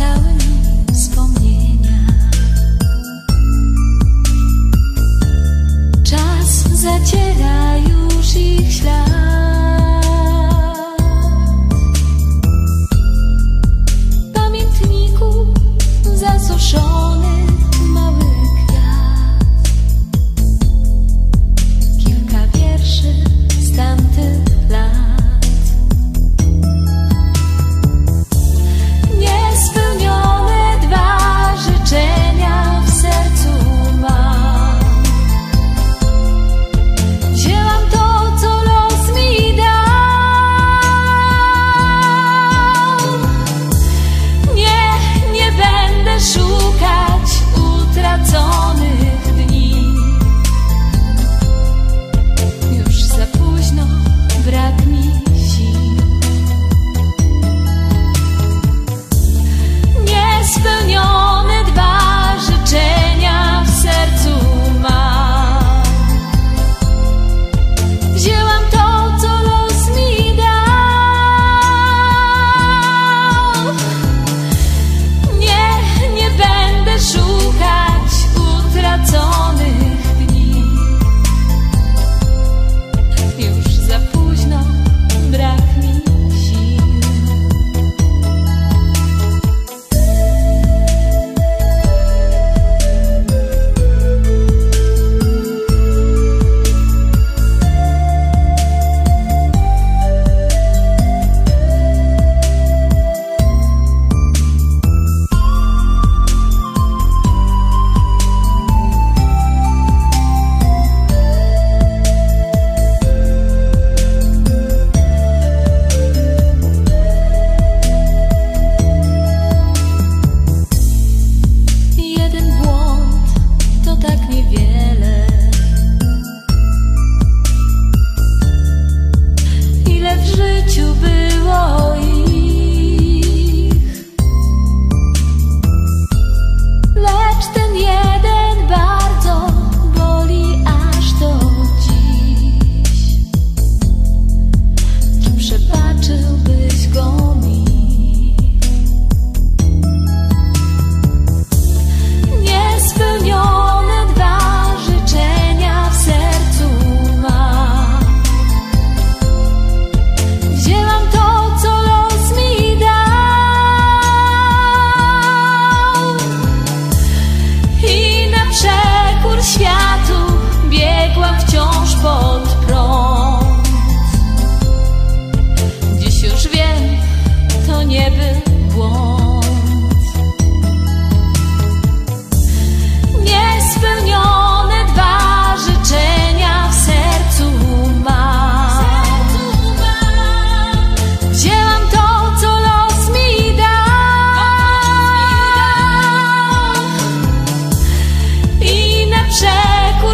zostały mi wspomnienia. Czas zaciera już ich ślad. Pamiętniku zasuszonym.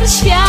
desfiar.